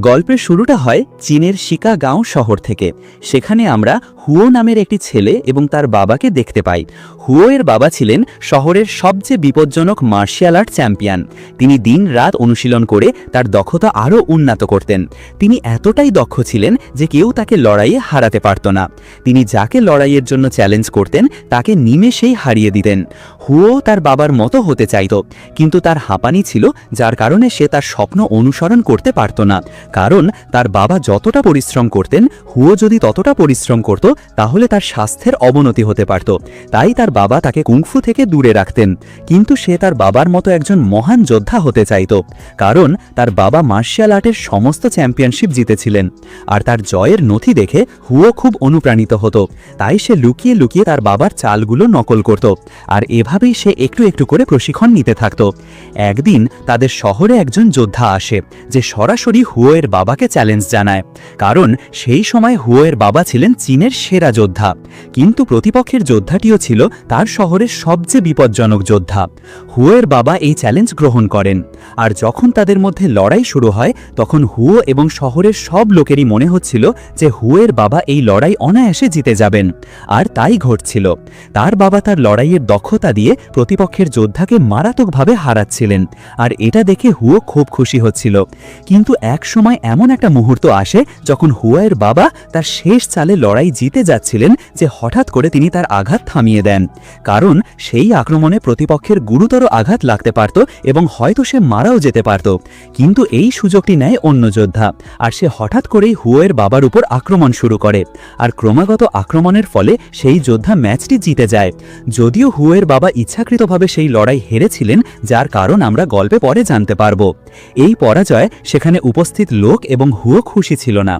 গল্পের শুরুটা হয় চীনের শিকাগাঁও শহর থেকে। সেখানে আমরা হুয়ো নামের একটি ছেলে এবং তার বাবাকে দেখতে পাই। হুয়ো এর বাবা ছিলেন শহরের সবচেয়ে বিপজ্জনক মার্শিয়াল আর্ট চ্যাম্পিয়ন। তিনি দিন রাত অনুশীলন করে তার দক্ষতা আরও উন্নত করতেন। তিনি এতটাই দক্ষ ছিলেন যে কেউ তাকে লড়াইয়ে হারাতে পারত না। তিনি যাকে লড়াইয়ের জন্য চ্যালেঞ্জ করতেন, তাকে নিমেষেই হারিয়ে দিতেন। হুয়ো তার বাবার মতো হতে চাইত, কিন্তু তার হাঁপানি ছিল, যার কারণে সে তার স্বপ্ন অনুসরণ করতে পারত না। কারণ তার বাবা যতটা পরিশ্রম করতেন, হুয়ো যদি ততটা পরিশ্রম করত, তাহলে তার স্বাস্থ্যের অবনতি হতে পারত। তাই তার বাবা তাকে কুংফু থেকে দূরে রাখতেন। কিন্তু সে তার বাবার মতো একজন মহান যোদ্ধা হতে চাইত। কারণ তার বাবা মার্শাল আর্টের সমস্ত চ্যাম্পিয়নশিপ জিতেছিলেন। আর তার জয়ের নথি দেখে হুয়ো খুব অনুপ্রাণিত হতো। তাই সে লুকিয়ে লুকিয়ে তার বাবার চালগুলো নকল করত। আর এভাবেই সে একটু একটু করে প্রশিক্ষণ নিতে থাকত। একদিন তাদের শহরে একজন যোদ্ধা আসে, যে সরাসরি হুয়োয়ের বাবাকে চ্যালেঞ্জ জানায়, কারণ সেই সময় হুয়োয়ের বাবা ছিলেন চীনের সেরা যোদ্ধা। কিন্তু প্রতিপক্ষের যোদ্ধাটিও ছিল তার শহরের সবচেয়ে বিপজ্জনক যোদ্ধা। হুয়োয়ের বাবা এই চ্যালেঞ্জ গ্রহণ করেন, আর যখন তাদের মধ্যে লড়াই শুরু হয়, তখন হুয়ো এবং শহরের সব লোকেরই মনে হচ্ছিল যে হুয়ের বাবা এই লড়াই অনায়াসে জিতে যাবেন, আর তাই ঘটছিল। তার বাবা তার লড়াইয়ের দক্ষতা দিয়ে প্রতিপক্ষের যোদ্ধাকে মারাত্মকভাবে হারাচ্ছিলেন, আর এটা দেখে হুয়ো খুব খুশি হচ্ছিল। কিন্তু এক সময় এমন একটা মুহূর্ত আসে যখন হুয়ায়ের বাবা তার শেষ চালে লড়াই জিতে যাচ্ছিলেন যে হঠাৎ করে তিনি তার আঘাত থামিয়ে দেন। কারণ সেই আক্রমণে প্রতিপক্ষের গুরুতর আঘাত লাগতে পারত এবং হয়তো সে মারাও যেতে পারত। কিন্তু এই সুযোগটি নেয় অন্য যোদ্ধা আর সে হঠাৎ করেই হুয়োয়ের বাবার উপর আক্রমণ শুরু করে। আর ক্রমাগত আক্রমণের ফলে সেই যোদ্ধা ম্যাচটি জিতে যায়। যদিও হুয়ের বাবা ইচ্ছাকৃতভাবে সেই লড়াই হেরেছিলেন, যার কারণ আমরা গল্পে পরে জানতে পারব। এই পরাজয় সেখানে উপস্থিত লোক এবং হুয়ো খুশি ছিল না।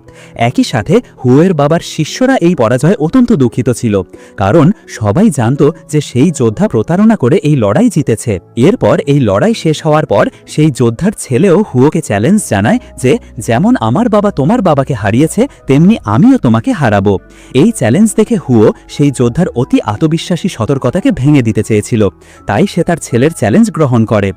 একই সাথে হুয়ের বাবার শিষ্যরা এই পরাজয়ে অত্যন্ত দুঃখিত ছিল, কারণ সবাই জানত যে সেই যোদ্ধা প্রতারণা করে এই লড়াই জিতেছে। এরপর এই লড়াই শেষ হওয়ার পর সেই যোদ্ধার ছেলেও হুয়োকে চ্যালেঞ্জ জানায় যে, যেমন আমার বাবা তোমার বাবাকে হারিয়েছে, তেমনি আমিও তোমাকে হারাবো। এই চ্যালেঞ্জ দেখে হুয়ো সেই যোদ্ধার অতি আত্মবিশ্বাসী সতর্কতাকে ভেঙে দিতে চেয়েছিল। তাই সে তার ছেলের চ্যালেঞ্জ গ্রহণ করে।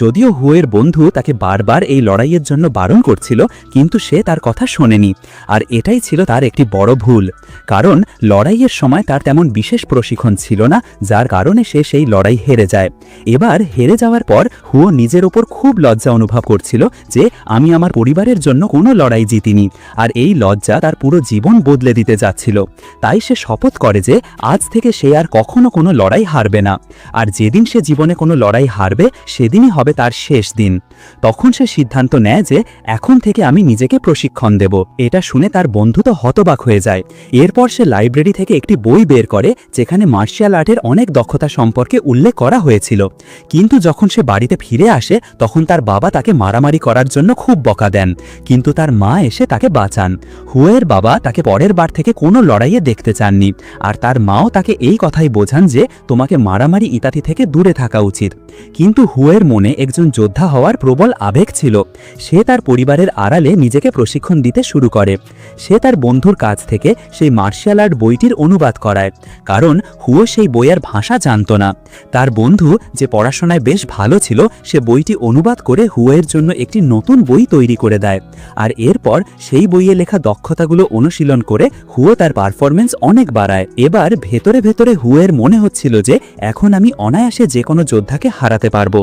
যদিও হুয়ের বন্ধু তাকে বারবার এই লড়াইয়ের জন্য বারণ করছিল, কিন্তু সে তার কথা শোনেনি। আর এটাই ছিল তার একটি বড় ভুল। কারণ লড়াইয়ের সময় তার তেমন বিশেষ প্রশিক্ষণ ছিল না, যার কারণে সে সেই লড়াই হেরে যায়। এবার হেরে যাওয়ার পর হুয়ো নিজের ওপর খুব লজ্জা অনুভব করছিল যে, আমি আমার পরিবারের জন্য কোনো লড়াই জিতিনি। আর এই লজ্জা তার পুরো জীবন বদলে দিতে যাচ্ছিল। তাই সে শপথ করে যে, আজ থেকে সে আর কখনো কোনো লড়াই হারবে না। আর যেদিন সে জীবনে কোনো লড়াই হারবে, সেদিনই হবে তার শেষ দিন। তখন সে সিদ্ধান্ত নেয় যে এখন থেকে আমি নিজেকে প্রশিক্ষণ দেব। এটা শুনে তার বন্ধু তো হতবাক হয়ে যায়। এরপর সে লাইব্রেরি থেকে একটি বই বের করে, যেখানে মার্শিয়াল আর্টের অনেক দক্ষতা সম্পর্কে উল্লেখ করা হয়েছিল। কিন্তু যখন সে বাড়িতে ফিরে আসে, তখন তার বাবা তাকে মারামারি করার জন্য খুব বকা দেন। কিন্তু তার মা এসে তাকে বাঁচান। হুয়ের বাবা তাকে পরের বার থেকে কোনো লড়াইয়ে দেখতে চাননি। আর তার মাও তাকে এই কথাই বোঝান যে তোমাকে মারামারি ইত্যাদি থেকে দূরে থাকা উচিত। কিন্তু হুয়ের মনে একজন যোদ্ধা হওয়ার প্রবল আবেগ ছিল, সে তার পরিবারের আড়ালে নিজেকে প্রশিক্ষণ দিতে শুরু করে। সে তার বন্ধুর কাছ থেকে সেই মার্শাল আর্ট বইটির অনুবাদ করায়, কারণ হুয়ো সেই বইয়ের ভাষা জানত না। তার বন্ধু যে পড়াশোনায় বেশ ভালো ছিল, সে বইটি অনুবাদ করে হুয়ের জন্য একটি নতুন বই তৈরি করে দেয়। আর এরপর সেই বইয়ে লেখা দক্ষতাগুলো অনুশীলন করে হুয়ো তার পারফরমেন্স অনেক বাড়ায়। এবার ভেতরে ভেতরে হুয়ের মনে হচ্ছিল যে, এখন আমি অনায়াসে যে কোনো যোদ্ধাকে হারাতে পারব,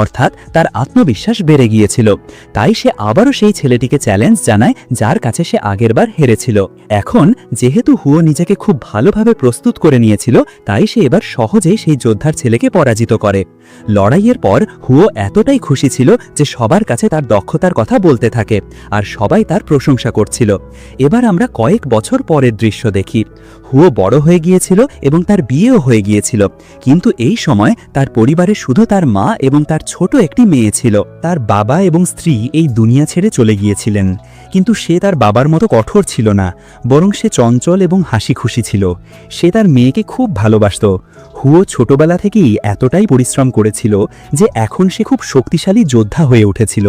অর্থাৎ তার আত্মবিশ্বাস বেড়ে গিয়েছিল। তাই সে আবারও সেই ছেলেটিকে চ্যালেঞ্জ জানায়, যার কাছে সে আগেরবার হেরেছিল। এখন, যেহেতু হুয়ো নিজেকে খুব ভালোভাবে প্রস্তুত করে নিয়েছিল, তাই সে এবার সহজেই সেই যোদ্ধার ছেলেকে পরাজিত করে। লড়াইয়ের পর, হুয়ো এতটাই খুশি ছিল যে সবার কাছে তার দক্ষতার কথা বলতে থাকে, আর সবাই তার প্রশংসা করছিল। এবার আমরা কয়েক বছর পরের দৃশ্য দেখি। হুয়ো বড় হয়ে গিয়েছিল এবং তার বিয়েও হয়ে গিয়েছিল। কিন্তু এই সময় তার পরিবারে শুধু তার মা এবং তার ছোট একটি মেয়ে ছিল। তার বাবা এবং স্ত্রী এই দুনিয়া ছেড়ে চলে গিয়েছিলেন। কিন্তু সে তার বাবার মতো কঠোর ছিল না, বরং সে চঞ্চল এবং হাসি খুশি ছিল। সে তার মেয়েকে খুব ভালোবাসত। হুয়ো ছোটবেলা থেকেই এতটাই পরিশ্রম করেছিল যে এখন সে খুব শক্তিশালী যোদ্ধা হয়ে উঠেছিল।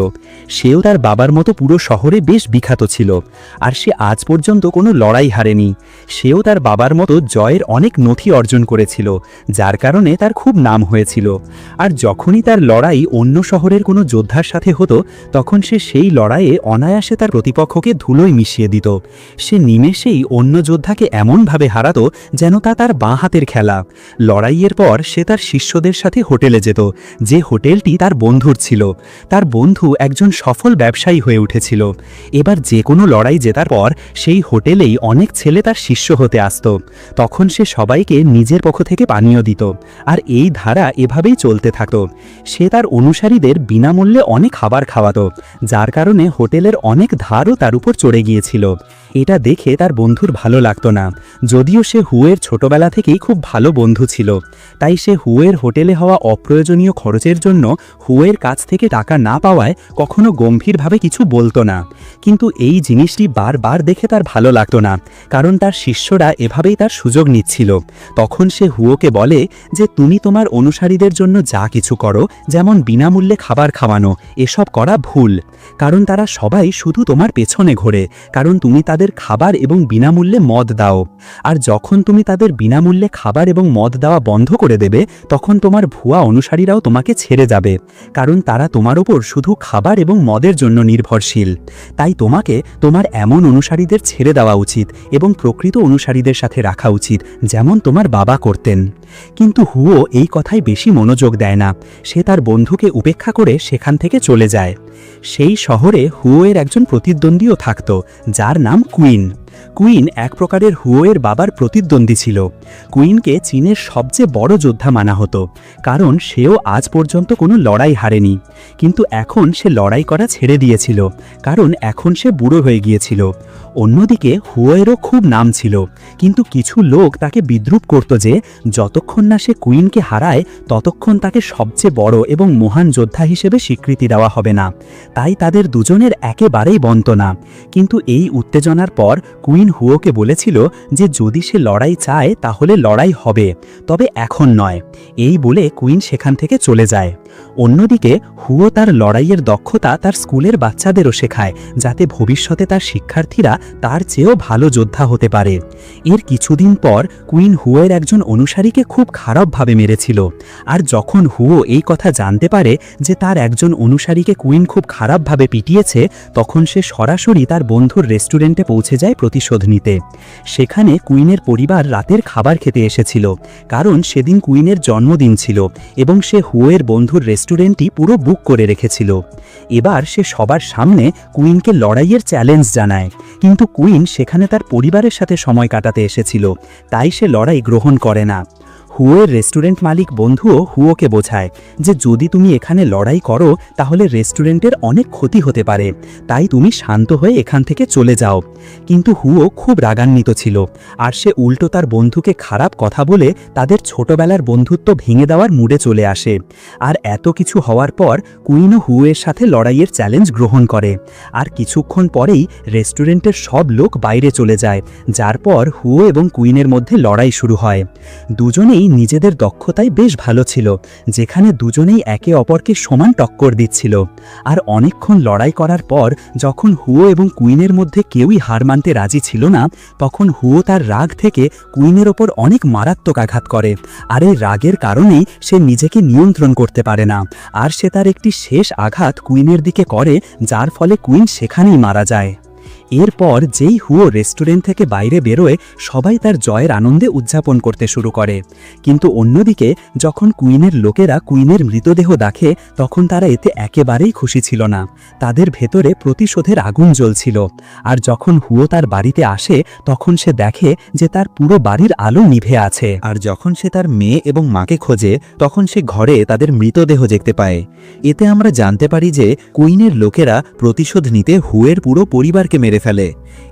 সেও তার বাবার মতো পুরো শহরে বেশ বিখ্যাত ছিল, আর সে আজ পর্যন্ত কোনো লড়াই হারেনি। সেও তার বাবার মতো জয়ের অনেক নথি অর্জন করেছিল, যার কারণে তার খুব নাম হয়েছিল। আর যখনই তার লড়াই অন্য শহরের কোনো যোদ্ধার সাথে হতো, তখন সে সেই লড়াইয়ে অনায়াসে তার প্রতিপক্ষকে ধুলোয় মিশিয়ে দিত। সে নিমেষেই অন্য যোদ্ধাকে এমনভাবে হারাতো যেন তা তার বাঁ হাতের খেলা। লড়াইয়ের পর সে তার শিষ্যদের সাথে হোটেলে যেত, যে হোটেলটি তার বন্ধুর ছিল। তার বন্ধু একজন সফল ব্যবসায়ী হয়ে উঠেছিল। এবার যে কোনো লড়াই জেতার পর সেই হোটেলেই অনেক ছেলে তার শিষ্য হতে আসত। তখন সে সবাইকে নিজের পক্ষ থেকে পানীয় দিত, আর এই ধারা এভাবেই চলতে থাকত। সে তার অনুসারীদের বিনামূল্যে অনেক খাবার খাওয়াত, যার কারণে হোটেলের অনেক ধারও তার উপর চড়ে গিয়েছিল। এটা দেখে তার বন্ধুর ভালো লাগতো না। যদিও সে হুয়ের ছোটবেলা থেকেই খুব ভালো বন্ধু ছিল। তাই সে হুয়ের হোটেলে হওয়া অপ্রয়োজনীয় খরচের জন্য হুয়ের কাছ থেকে টাকা না পাওয়ায় কখনো গম্ভীরভাবে কিছু বলতো না। কিন্তু এই জিনিসটি বারবার দেখে তার ভালো লাগতো না, কারণ তার শিষ্যরা এভাবেই তার সুযোগ নিচ্ছিল। তখন সে হুয়োকে বলে যে, তুমি তোমার অনুসারীদের জন্য যা কিছু করো, যেমন বিনামূল্যে খাবার খাওয়ানো, এসব করা ভুল। কারণ তারা সবাই শুধু তোমার পেছনে ঘোরে, কারণ তুমি তাদের খাবার এবং বিনামূল্যে মদ দাও। আর যখন তুমি তাদের বিনামূল্যে খাবার এবং মদ দেওয়া বন্ধ করে দেবে, তখন তোমার ভুয়া অনুসারীরাও তোমাকে ছেড়ে যাবে, কারণ তারা তোমার ওপর শুধু খাবার এবং মদের জন্য নির্ভরশীল। তাই তোমাকে তোমার এমন অনুসারীদের ছেড়ে দেওয়া উচিত এবং প্রকৃত অনুসারীদের সাথে রাখা উচিত, যেমন তোমার বাবা করতেন। কিন্তু হুও এই কথায় বেশি মনোযোগ দেয় না। সে তার বন্ধুকে উপেক্ষা করে সেখান থেকে চলে যায়। সেই শহরে হুয়োয়ের একজন প্রতিদ্বন্দ্বীও থাকত, যার নাম কুইন। কুইন এক প্রকারের হুয়োয়ের বাবার প্রতিদ্বন্দ্বী ছিল। কুইনকে চীনের সবচেয়ে বড় যোদ্ধা মানা হতো, কারণ সেও আজ পর্যন্ত কোনো লড়াই হারেনি। কিন্তু এখন সে লড়াই করা ছেড়ে দিয়েছিল, কারণ এখন সে বুড়ো হয়ে গিয়েছিল। অন্যদিকে হুয়োয়েরও খুব নাম ছিল, কিন্তু কিছু লোক তাকে বিদ্রুপ করত যে, যতক্ষণ না সে কুইনকে হারায়, ততক্ষণ তাকে সবচেয়ে বড় এবং মহান যোদ্ধা হিসেবে স্বীকৃতি দেওয়া হবে না। তাই তাদের দুজনের একেবারেই বন্ত না কিন্তু এই উত্তেজনার পর কুইন হুয়োকে বলেছিল যে, যদি সে লড়াই চায়, তাহলে লড়াই হবে, তবে এখন নয়। এই বলে কুইন সেখান থেকে চলে যায়। অন্যদিকে হুয়ো তার লড়াইয়ের দক্ষতা তার স্কুলের বাচ্চাদেরও শেখায়, যাতে ভবিষ্যতে তার শিক্ষার্থীরা তার চেয়েও ভালো যোদ্ধা হতে পারে। এর কিছুদিন পর কুইন হুয়োর একজন অনুসারীকে খুব খারাপভাবে মেরেছিল। আর যখন হুয়ো এই কথা জানতে পারে যে তার একজন অনুসারীকে কুইন খুব খারাপভাবে পিটিয়েছে, তখন সে সরাসরি তার বন্ধুর রেস্টুরেন্টে পৌঁছে যায় প্রতিশোধ নিতে। সেখানে কুইনের পরিবার রাতের খাবার খেতে এসেছিল, কারণ সেদিন কুইনের জন্মদিন ছিল এবং সে হুয়ের বন্ধুর রেস্টুরেন্টটি পুরো বুক করে রেখেছিল। এবার সে সবার সামনে কুইনকে লড়াইয়ের চ্যালেঞ্জ জানায়। কিন্তু কুইন সেখানে তার পরিবারের সাথে সময় কাটাতে এসেছিল, তাই সে লড়াই গ্রহণ করে না। হুয়োর রেস্টুরেন্ট মালিক বন্ধুও হুয়োকে বোঝায় যে যদি তুমি এখানে লড়াই করো, তাহলে রেস্টুরেন্টের অনেক ক্ষতি হতে পারে। তাই তুমি শান্ত হয়ে এখান থেকে চলে যাও। কিন্তু হুয়ো খুব রাগান্বিত ছিল, আর সে উল্টো তার বন্ধুকে খারাপ কথা বলে তাদের ছোটবেলার বন্ধুত্ব ভেঙে দেওয়ার মুডে চলে আসে। আর এত কিছু হওয়ার পর কুইনও হুয়ের সাথে লড়াইয়ের চ্যালেঞ্জ গ্রহণ করে। আর কিছুক্ষণ পরেই রেস্টুরেন্টের সব লোক বাইরে চলে যায়, যার পর হুয়ো এবং কুইনের মধ্যে লড়াই শুরু হয়। দুজনেই নিজেদের দক্ষতায় বেশ ভালো ছিল, যেখানে দুজনেই একে অপরকে সমান টক্কর দিচ্ছিল। আর অনেকক্ষণ লড়াই করার পর, যখন হুয়ো এবং কুইনের মধ্যে কেউই হার মানতে রাজি ছিল না, তখন হুয়ো তার রাগ থেকে কুইনের ওপর অনেক মারাত্মক আঘাত করে। আর এই রাগের কারণেই সে নিজেকে নিয়ন্ত্রণ করতে পারে না। আর সে তার একটি শেষ আঘাত কুইনের দিকে করে, যার ফলে কুইন সেখানেই মারা যায়। এরপর যেই হুয়ো রেস্টুরেন্ট থেকে বাইরে বেরোয়, সবাই তার জয়ের আনন্দে উদযাপন করতে শুরু করে। কিন্তু অন্যদিকে, যখন কুইনের লোকেরা কুইনের মৃতদেহ দেখে, তখন তারা এতে একেবারেই খুশি ছিল না। তাদের ভেতরে প্রতিশোধের আগুন জ্বলছিল। আর যখন হুয়ো তার বাড়িতে আসে, তখন সে দেখে যে তার পুরো বাড়ির আলো নিভে আছে। আর যখন সে তার মেয়ে এবং মাকে খোঁজে, তখন সে ঘরে তাদের মৃতদেহ দেখতে পায়। এতে আমরা জানতে পারি যে, কুইনের লোকেরা প্রতিশোধ নিতে হুয়ের পুরো পরিবারকে মেরে ফেলে।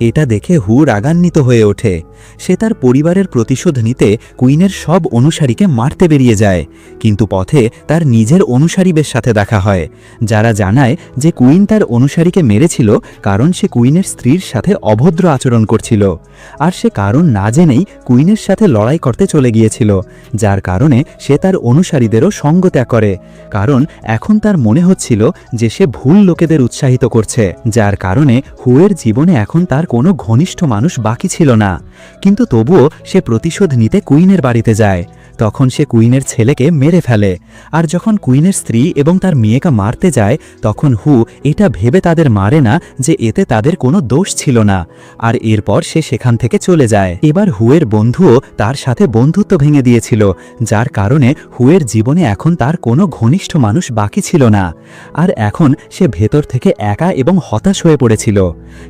এটা দেখে হু রাগান্বিত হয়ে ওঠে। সে তার পরিবারের প্রতিশোধ নিতে কুইনের সব অনুসারীকে মারতে বেরিয়ে যায়। কিন্তু পথে তার নিজের অনুসারীদের সাথে দেখা হয়, যারা জানায় যে কুইন তার অনুসারীকে মেরেছিল কারণ সে কুইনের স্ত্রীর সাথে অভদ্র আচরণ করছিল। আর সে কারণ না জেনেই কুইনের সাথে লড়াই করতে চলে গিয়েছিল, যার কারণে সে তার অনুসারীদেরও সঙ্গ ত্যাগ করে। কারণ এখন তার মনে হচ্ছিল যে সে ভুল লোকেদের উৎসাহিত করছে, যার কারণে হুয়ের জীবনে এখন তার কোনো ঘনিষ্ঠ মানুষ বাকি ছিল না। কিন্তু তবুও সে প্রতিশোধ নিতে কুইনের বাড়িতে যায়। তখন সে কুইনের ছেলেকে মেরে ফেলে। আর যখন কুইনের স্ত্রী এবং তার মেয়েকে মারতে যায়, তখন হু এটা ভেবে তাদের মারে না যে এতে তাদের কোনো দোষ ছিল না। আর এরপর সে সেখান থেকে চলে যায়। এবার হুয়ের বন্ধুও তার সাথে বন্ধুত্ব ভেঙে দিয়েছিল, যার কারণে হুয়ের জীবনে এখন তার কোনো ঘনিষ্ঠ মানুষ বাকি ছিল না। আর এখন সে ভেতর থেকে একা এবং হতাশ হয়ে পড়েছিল।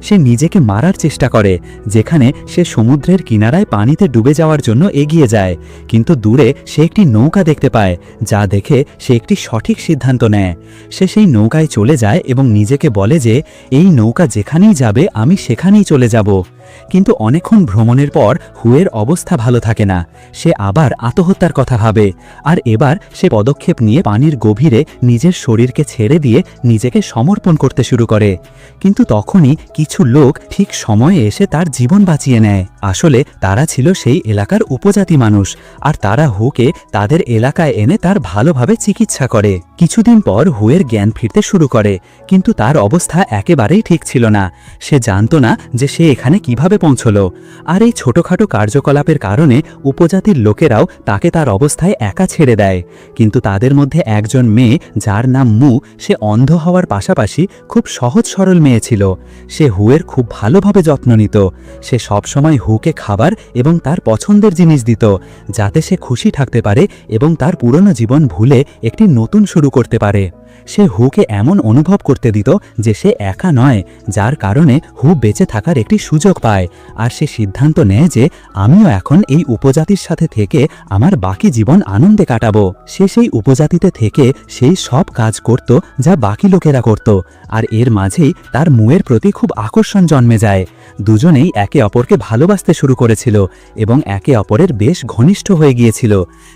সে নিজেকে মারার চেষ্টা করে, যেখানে সে সমুদ্রের কিনারায় পানিতে ডুবে যাওয়ার জন্য এগিয়ে যায়। কিন্তু দূরে সে একটি নৌকা দেখতে পায়, যা দেখে সে একটি সঠিক সিদ্ধান্ত নেয়। সে সেই নৌকায় চলে যায় এবং নিজেকে বলে যে, এই নৌকা যেখানেই যাবে, আমি সেখানেই চলে যাব। কিন্তু অনেকক্ষণ ভ্রমণের পর হুয়ের অবস্থা ভালো থাকে না। সে আবার আত্মহত্যার কথা ভাবে। আর এবার সে পদক্ষেপ নিয়ে পানির গভীরে নিজের শরীরকে ছেড়ে দিয়ে নিজেকে সমর্পণ করতে শুরু করে। কিন্তু তখনই কিছু লোক ঠিক সময়ে এসে তার জীবন বাঁচিয়ে নেয়। আসলে তারা ছিল সেই এলাকার উপজাতি মানুষ, আর তারা হুকে তাদের এলাকায় এনে তার ভালোভাবে চিকিৎসা করে। কিছুদিন পর হুয়ের জ্ঞান ফিরতে শুরু করে, কিন্তু তার অবস্থা একেবারেই ঠিক ছিল না। সে জানত না যে সে এখানে কীভাবে পৌঁছলো। আর এই ছোটখাটো কার্যকলাপের কারণে উপজাতির লোকেরাও তাকে তার অবস্থায় একা ছেড়ে দেয়। কিন্তু তাদের মধ্যে একজন মেয়ে, যার নাম মু, সে অন্ধ হওয়ার পাশাপাশি খুব সহজ সরল মেয়ে ছিল। সে হুয়ের খুব ভালোভাবে যত্ন নিত। সে সবসময় হুকে খাবার এবং তার পছন্দের জিনিস দিত, যাতে সে খুশি থাকতে পারে এবং তার পুরনো জীবন ভুলে একটি নতুন শুরু করতে পারে। সে হুকে এমন অনুভব করতে দিত যে সে একা নয়, যার কারণে হু বেঁচে থাকার একটি সুযোগ পায়। আর সে সিদ্ধান্ত নেয় যে, আমিও এখন এই উপজাতির সাথে থেকে আমার বাকি জীবন আনন্দে কাটাবো। সে সেই উপজাতিতে থেকে সেই সব কাজ করত যা বাকি লোকেরা করত, আর এর মাঝেই তার মুয়ের প্রতি খুব আকর্ষণ জন্মে যায়। দুজনেই একে অপরকে ভালোবাসতে শুরু করেছিল এবং একে অপরের বেশ ঘনিষ্ঠ হয়ে গিয়েছিল।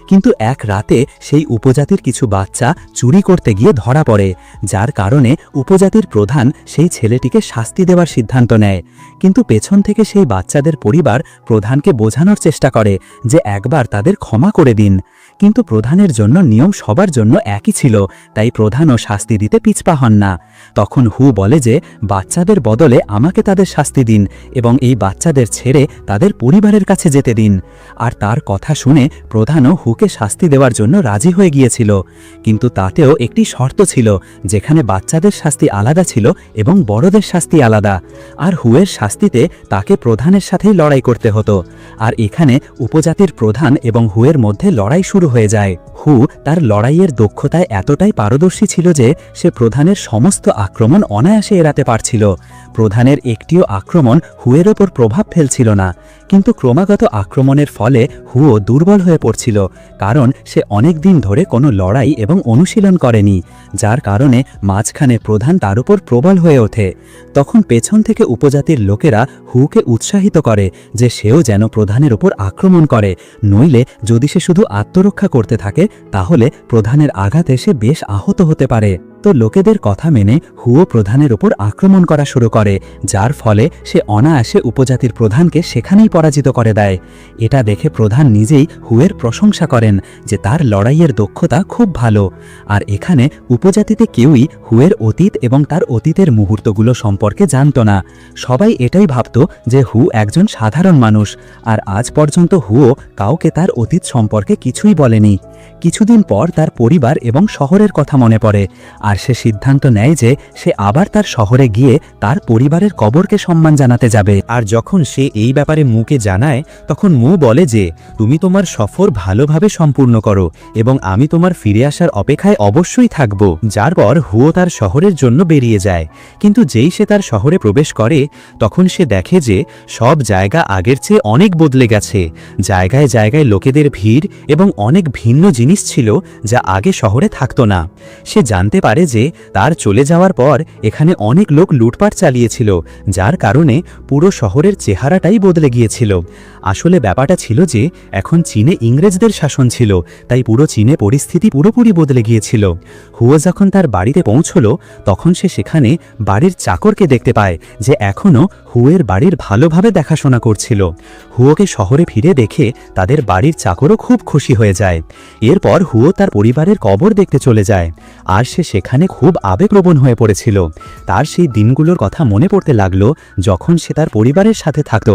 কিন্তু এক রাতে সেই উপজাতির কিছু বাচ্চা চুরি করতে গিয়ে ধরা পড়ে, যার কারণে উপজাতির প্রধান সেই ছেলেটিকে শাস্তি দেওয়ার সিদ্ধান্ত নেয়। কিন্তু পেছন থেকে সেই বাচ্চাদের পরিবার প্রধানকে বোঝানোর চেষ্টা করে যে একবার তাদের ক্ষমা করে দিন। কিন্তু প্রধানের জন্য নিয়ম সবার জন্য একই ছিল, তাই প্রধানও শাস্তি দিতে পিছপা হন না। তখন হু বলে যে, বাচ্চাদের বদলে আমাকে তাদের শাস্তি দিন এবং এই বাচ্চাদের ছেড়ে তাদের পরিবারের কাছে যেতে দিন। আর তার কথা শুনে প্রধানও হুকে শাস্তি দেওয়ার জন্য রাজি হয়ে গিয়েছিল। কিন্তু তাতেও একটি শর্ত ছিল, যেখানে বাচ্চাদের শাস্তি আলাদা ছিল এবং বড়দের শাস্তি আলাদা। আর হুয়ের শাস্তিতে তাকে প্রধানের সাথেই লড়াই করতে হতো। আর এখানে উপজাতির প্রধান এবং হুয়ের মধ্যে লড়াই শুরু হয়ে যায়। হু তার লড়াইয়ের দক্ষতায় এতটাই পারদর্শী ছিল যে সে প্রধানের সমস্ত আক্রমণ অনায়াসে এড়াতে পারছিল। প্রধানের একটিও আক্রমণ হুয়ের ওপর প্রভাব ফেলছিল না। কিন্তু ক্রমাগত আক্রমণের ফলে হুও দুর্বল হয়ে পড়ছিল, কারণ সে অনেক দিন ধরে কোনো লড়াই এবং অনুশীলন করেনি, যার কারণে মাঝখানে প্রধান তার উপর প্রবল হয়ে ওঠে। তখন পেছন থেকে উপজাতির লোকেরা হুকে উৎসাহিত করে যে সেও যেন প্রধানের ওপর আক্রমণ করে, নইলে যদি সে শুধু আত্মরক্ষা করতে থাকে তাহলে প্রধানের আঘাতে সে বেশ আহত হতে পারে। তো লোকেদের কথা মেনে হুও প্রধানের ওপর আক্রমণ করা শুরু করে, যার ফলে সে অনায়াসে উপজাতির প্রধানকে সেখানেই পরাজিত করে দেয়। এটা দেখে প্রধান নিজেই হুয়ের প্রশংসা করেন যে তার লড়াইয়ের দক্ষতা খুব ভালো। আর এখানে উপজাতিতে কেউই হুয়ের অতীত এবং তার অতীতের মুহূর্তগুলো সম্পর্কে জানত না। সবাই এটাই ভাবত যে হু একজন সাধারণ মানুষ, আর আজ পর্যন্ত হুও কাউকে তার অতীত সম্পর্কে কিছুই বলেনি। কিছুদিন পর তার পরিবার এবং শহরের কথা মনে পড়ে, আর সে সিদ্ধান্ত নেয় যে সে আবার তার শহরে গিয়ে তার পরিবারের কবরকে সম্মান জানাতে যাবে। আর যখন সে এই ব্যাপারে মুকে জানায়, তখন মু বলে যে, তুমি তোমার সফর ভালোভাবে সম্পূর্ণ করো এবং আমি তোমার ফিরে আসার অপেক্ষায় অবশ্যই থাকব। যার পর হুও তার শহরের জন্য বেরিয়ে যায়। কিন্তু যেই সে তার শহরে প্রবেশ করে, তখন সে দেখে যে সব জায়গা আগের চেয়ে অনেক বদলে গেছে। জায়গায় জায়গায় লোকেদের ভিড় এবং অনেক ভিন্ন জিনিস ছিল যা আগে শহরে থাকত না। সে জানতে পারে যে তার চলে যাওয়ার পর এখানে অনেক লোক লুটপাট চালিয়েছিল, যার কারণে পুরো শহরের চেহারাটাই বদলে গিয়েছিল। আসলে ব্যাপারটা ছিল যে, এখন চীনে ইংরেজদের শাসন ছিল, তাই পুরো চীনে পরিস্থিতি পুরোপুরি বদলে গিয়েছিল। হুয়ো যখন তার বাড়িতে পৌঁছলো, তখন সে সেখানে বাড়ির চাকরকে দেখতে পায়, যে এখনও হুয়ের বাড়ির ভালোভাবে দেখাশোনা করছিল। হুয়োকে শহরে ফিরে দেখে তাদের বাড়ির চাকরও খুব খুশি হয়ে যায়। এরপর হুয়ো তার পরিবারের কবর দেখতে চলে যায়, আর সে সেখানে খুব আবেগপ্রবণ হয়ে পড়েছিল। তার সেই দিনগুলোর কথা মনে পড়তে লাগল, যখন সে তার পরিবারের সাথে থাকত।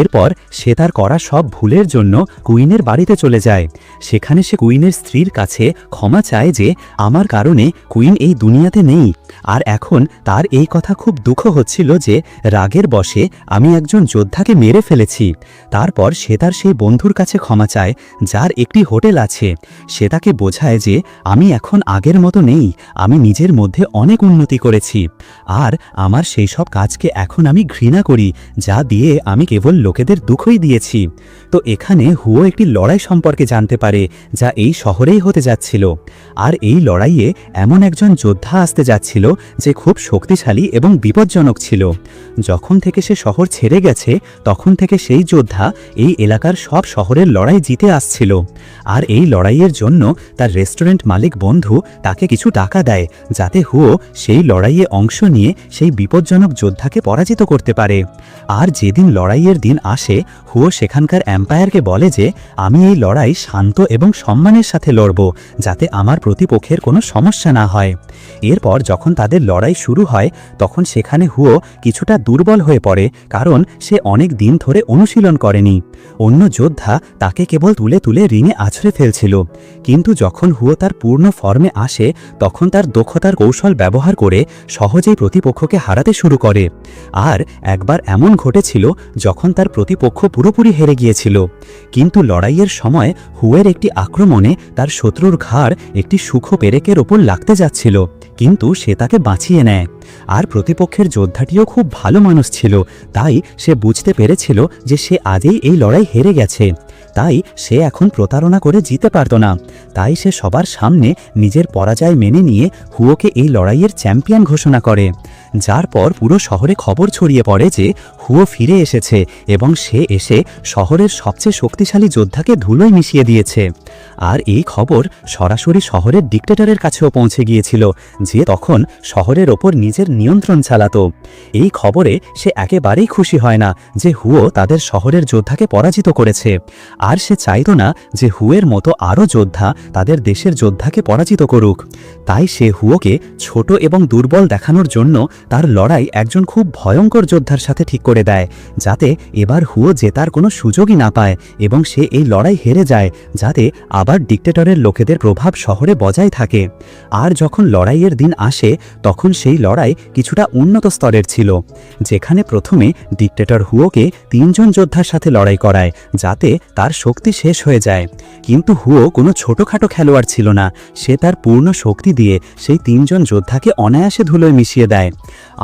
এরপর সে তার করা সব ভুলের জন্য কুইনের বাড়িতে চলে যায়। সেখানে সে কুইনের স্ত্রীর কাছে ক্ষমা চায় যে, আমার কারণে কুইন এই দুনিয়াতে নেই। আর এখন তার এই কথা খুব দুঃখ হচ্ছিল যে, রাগের বশে আমি একজন যোদ্ধাকে মেরে ফেলেছি। তারপর সে তার সেই বন্ধুর কাছে ক্ষমা চায়, যার একটি হোটেল আছে। সে তাকে বোঝায় যে, আমি এখন আগের মতো নেই। আমি নিজের মধ্যে অনেক উন্নতি করেছি। আর আমার সেই সব কাজকে এখন আমি ঘৃণা করি, যা দিয়ে আমি কেবল লোকেদের দুঃখই দিয়েছি। তো এখানে হুয়ো একটি লড়াই সম্পর্কে জানতে পারে, যা এই শহরেই হতে যাচ্ছিল। আর এই লড়াইয়ে এমন একজন যোদ্ধা আসতে যাচ্ছিল, যে খুব শক্তিশালী এবং বিপজ্জনক ছিল। যখন থেকে সে শহর ছেড়ে গেছে, তখন থেকে সেই যোদ্ধা এই এলাকার সব শহরের লড়াই জিতে আসছিল। আর এই লড়াইয়ের জন্য তার রেস্টুরেন্ট মালিক বন্ধু তাকে কিছু টাকা দেয়, যাতে হুয়ো সেই লড়াইয়ে অংশ নিয়ে সেই বিপজ্জনক যোদ্ধাকে পরাজিত করতে পারে। আর যেদিন লড়াইয়ের দিন আসে হুয়ো সেখানকার এম্পায়ারকে বলে যে, আমি এই লড়াই শান্ত এবং সম্মানের সাথে লড়ব, যাতে আমার প্রতিপক্ষের কোনো সমস্যা না হয়। এরপর যখন তাদের লড়াই শুরু হয়, তখন সেখানে হুয়ো কিছুটা দুর্বল হয়ে পড়ে, কারণ সে অনেক দিন ধরে অনুশীলন করেনি। অন্য যোদ্ধা তাকে কেবল তুলে তুলে রিঙে আছড়ে ফেলছিল। কিন্তু যখন হুয়ো তার পূর্ণ ফর্মে আসে, তখন তার দক্ষতার কৌশল ব্যবহার করে সহজেই প্রতিপক্ষকে হারাতে শুরু করে। আর একবার এমন ঘটেছিল, যখন তার প্রতিপক্ষ পুরোপুরি হেরে গিয়েছিল। কিন্তু লড়াইয়ের সময় হুয়ের একটি আক্রমণে তার শত্রুর ঘাড় একটি সুখ পেরেকের ওপর লাগতে যাচ্ছিল। কিন্তু সে তাকে বাঁচিয়ে নেয়। আর প্রতিপক্ষের যোদ্ধাটিও খুব ভালো মানুষ ছিল। তাই সে বুঝতে পেরেছিল যে সে আজই এই লড়াই হেরে গেছে। তাই সে এখন প্রতারণা করে জিতে পারত না। তাই সে সবার সামনে নিজের পরাজয় মেনে নিয়ে হুয়োকে এই লড়াইয়ের চ্যাম্পিয়ন ঘোষণা করে। যার পর পুরো শহরে খবর ছড়িয়ে পড়ে যে হুয়ো ফিরে এসেছে এবং সে এসে শহরের সবচেয়ে শক্তিশালী যোদ্ধাকে ধুলোয় মিশিয়ে দিয়েছে। আর এই খবর সরাসরি শহরের ডিক্টেটরের কাছেও পৌঁছে গিয়েছিল, যে তখন শহরের ওপর নিজের নিয়ন্ত্রণ চালাতো। এই খবরে সে একেবারেই খুশি হয় না যে হুয়ো তাদের শহরের যোদ্ধাকে পরাজিত করেছে। আর সে চাইতো না যে হুয়ের মতো আরও যোদ্ধা তাদের দেশের যোদ্ধাকে পরাজিত করুক। তাই সে হুয়োকে ছোট এবং দুর্বল দেখানোর জন্য তার লড়াই একজন খুব ভয়ঙ্কর যোদ্ধার সাথে ঠিক করে দেয়, যাতে এবার হুয়ো জেতার কোনো সুযোগই না পায় এবং সে এই লড়াই হেরে যায়, যাতে আবার ডিক্টেটরের লোকেদের প্রভাব শহরে বজায় থাকে। আর যখন লড়াইয়ের দিন আসে, তখন সেই লড়াই কিছুটা উন্নত স্তরের ছিল, যেখানে প্রথমে ডিক্টেটর হুয়োকে তিনজন যোদ্ধার সাথে লড়াই করায়, যাতে তার শক্তি শেষ হয়ে যায়। কিন্তু হুয়ো কোনো ছোটোখাটো খেলোয়াড় ছিল না, সে তার পূর্ণ শক্তি দিয়ে সেই তিনজন যোদ্ধাকে অনায়াসে ধুলোয় মিশিয়ে দেয়।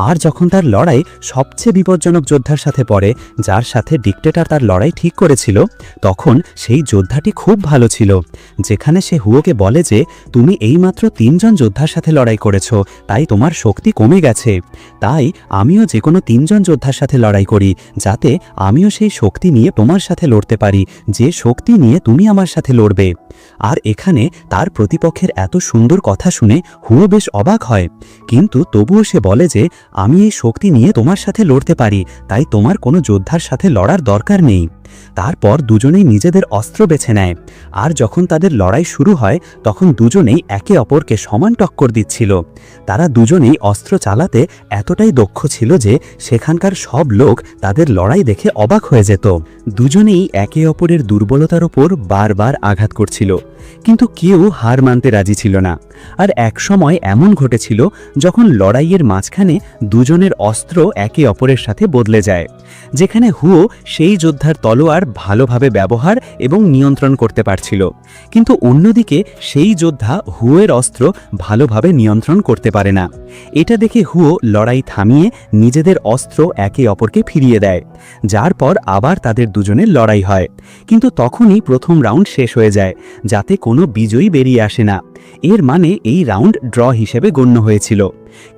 আর যখন তার লড়াই সবচেয়ে বিপজ্জনক যোদ্ধার সাথে পড়ে, যার সাথে ডিক্টেটর তার লড়াই ঠিক করেছিল, তখন সেই যোদ্ধাটি খুব ভালো ছিল, যেখানে সে হুয়োকে বলে যে, তুমি এইমাত্র তিনজন যোদ্ধার সাথে লড়াই করেছ, তাই তোমার শক্তি কমে গেছে। তাই আমিও যে কোনো তিনজন যোদ্ধার সাথে লড়াই করি, যাতে আমিও সেই শক্তি নিয়ে তোমার সাথে লড়তে পারি, যে শক্তি নিয়ে তুমি আমার সাথে লড়বে। আর এখানে তার প্রতিপক্ষের এত সুন্দর কথা শুনে হুয়ো বেশ অবাক হয়। কিন্তু তবুও সে বলে যে, আমি এই শক্তি নিয়ে তোমার সাথে লড়তে পারি, তাই তোমার কোনো যোদ্ধার সাথে লড়ার দরকার নেই। তারপর দুজনেই নিজেদের অস্ত্র বেছে নেয়। আর যখন তাদের লড়াই শুরু হয়, তখন দুজনেই একে অপরকে সমান টক্কর দিচ্ছিল। তারা দুজনেই অস্ত্র চালাতে এতটাই দক্ষ ছিল যে, সেখানকার সব লোক তাদের লড়াই দেখে অবাক হয়ে যেত। দুজনেই একে অপরের দুর্বলতার ওপর বারবার আঘাত করছিল। কিন্তু কেউ হার মানতে রাজি ছিল না। আর এক সময় এমন ঘটেছিল, যখন লড়াইয়ের মাঝখানে দুজনের অস্ত্র একে অপরের সাথে বদলে যায়। যেখানে হুও সেই যোদ্ধার তলোয়ার ভালোভাবে ব্যবহার এবং নিয়ন্ত্রণ করতে পারছিল। কিন্তু অন্যদিকে সেই যোদ্ধা হুয়ের অস্ত্র ভালোভাবে নিয়ন্ত্রণ করতে পারে না। এটা দেখে হুও লড়াই থামিয়ে নিজেদের অস্ত্র একে অপরকে ফিরিয়ে দেয়, যার পর আবার তাদের দুজনের লড়াই হয়। কিন্তু তখনই প্রথম রাউন্ড শেষ হয়ে যায়, যাতে কোনো বিজয়ী বেরিয়ে আসে না। এর মানে এই রাউন্ড ড্র হিসেবে গণ্য হয়েছিল।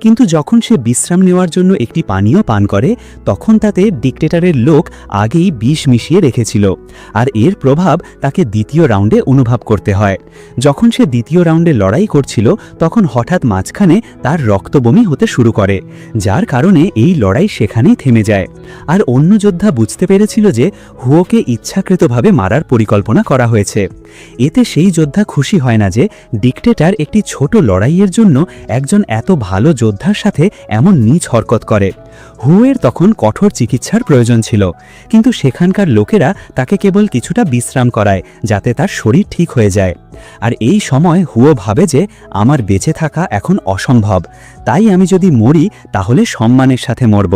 কিন্তু যখন সে বিশ্রাম নেওয়ার জন্য একটি পানীয় পান করে, তখন তাতে ডিক্টেটরের লোক আগেই বিষ মিশিয়ে রেখেছিল। আর এর প্রভাব তাকে দ্বিতীয় রাউন্ডে অনুভব করতে হয়। যখন সে দ্বিতীয় রাউন্ডে লড়াই করছিল, তখন হঠাৎ মাঝখানে তার রক্তবমি হতে শুরু করে, যার কারণে এই লড়াই সেখানেই থেমে যায়। আর অন্য যোদ্ধা বুঝতে পেরেছিল যে হুয়োকে ইচ্ছাকৃতভাবে মারার পরিকল্পনা করা হয়েছে। এতে সেই যোদ্ধা খুশি হয় না যে ডিক্টেটার একটি ছোট লড়াইয়ের জন্য একজন এত ভালো ভালো যোদ্ধার সাথে এমন নিজ হরকত করে। হুয়ের তখন কঠোর চিকিৎসার প্রয়োজন ছিল, কিন্তু সেখানকার লোকেরা তাকে কেবল কিছুটা বিশ্রাম করায়, যাতে তার শরীর ঠিক হয়ে যায়। আর এই সময় হুয়ো ভাবে যে, আমার বেঁচে থাকা এখন অসম্ভব, তাই আমি যদি মরি, তাহলে সম্মানের সাথে মরব।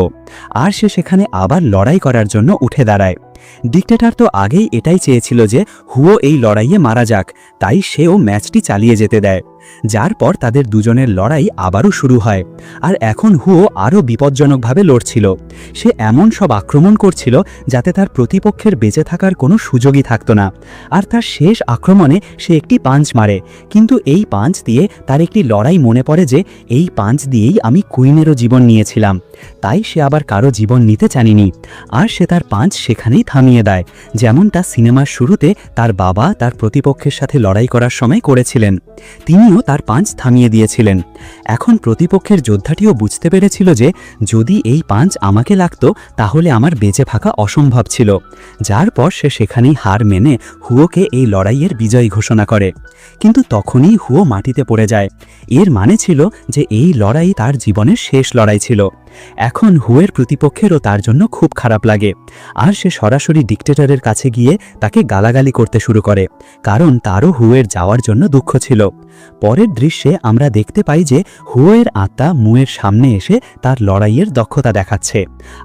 আর সে সেখানে আবার লড়াই করার জন্য উঠে দাঁড়ায়। ডিক্টেটার তো আগেই এটাই চেয়েছিল যে, হুয়ো এই লড়াইয়ে মারা যাক, তাই সেও ম্যাচটি চালিয়ে যেতে দেয়। যার পর তাদের দুজনের লড়াই আবারও শুরু হয়। আর এখন হুয়ো আরও বিপজ্জনকভাবে লড়ছিল। সে এমন সব আক্রমণ করছিল যাতে তার প্রতিপক্ষের বেঁচে থাকার কোনো সুযোগই থাকতো না। আর তার শেষ আক্রমণে সে একটি পাঞ্চ মারে। কিন্তু এই পাঞ্চ দিয়ে তার একটি লড়াই মনে পড়ে যে এই পাঞ্চ দিয়েই আমি কুইনেরও জীবন নিয়েছিলাম। তাই সে আবার কারও জীবন নিতে চানিনি আর সে তার পাঞ্চ সেখানেই থামিয়ে দেয়। যেমনটা সিনেমার শুরুতে তার বাবা তার প্রতিপক্ষের সাথে লড়াই করার সময় করেছিলেন। তিনিও তার পাঞ্চ থামিয়ে দিয়েছিলেন। এখন প্রতিপক্ষের যোদ্ধাটিও বুঝতে পেরেছিল যে, যদি এই পাঞ্চ আমাকে লাগত, তাহলে আমার বেঁচে থাকা অসম্ভব ছিল। যার পর সে সেখানেই হার মেনে হুয়োকে এই লড়াইয়ের বিজয় ঘোষণা করে। কিন্তু তখনই হুয়ো মাটিতে পড়ে যায়। এর মানে ছিল যে, এই লড়াই তার জীবনের শেষ লড়াই ছিল। এখন হুয়ের প্রতিপক্ষেরও তার জন্য খুব খারাপ লাগে। আর সে সরাসরি ডিকটেটরের কাছে গিয়ে তাকে গালাগালি করতে শুরু করে, কারণ তারও হুয়ের যাওয়ার জন্য দুঃখ ছিল। পরের দৃশ্যে আমরা দেখতে পাই যে হুয়ের আত্মা মুয়ের সামনে এসে তার লড়াইয়ের দক্ষতা দেখাচ্ছে।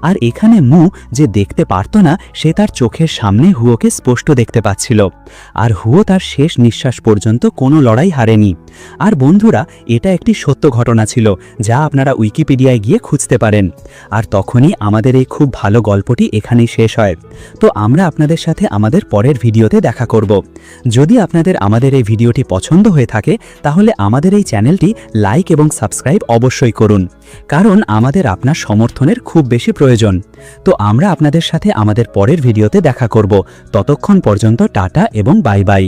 আর এখানে মু যে দেখতে পারত না, সে তার চোখের সামনে হুয়োকে স্পষ্ট দেখতে পাচ্ছিল। আর হুয়ো তার শেষ নিঃশ্বাস পর্যন্ত কোনো লড়াই হারেনি। আর বন্ধুরা, এটা একটি সত্য ঘটনা ছিল, যা আপনারা উইকিপিডিয়ায় গিয়ে খুঁজতে পারেন। আর তখনই আমাদের এই খুব ভালো গল্পটি এখানেই শেষ হয়। তো আমরা আপনাদের সাথে আমাদের পরের ভিডিওতে দেখা করব। যদি আপনাদের আমাদের এই ভিডিওটি পছন্দ হয়ে থাকে, তাহলে আমাদের এই চ্যানেলটি লাইক এবং সাবস্ক্রাইব অবশ্যই করুন। কারণ আমাদের আপনার সমর্থনের খুব বেশি প্রয়োজন। তো আমরা আপনাদের সাথে আমাদের পরের ভিডিওতে দেখা করব। ততক্ষণ পর্যন্ত টাটা এবং বাই বাই।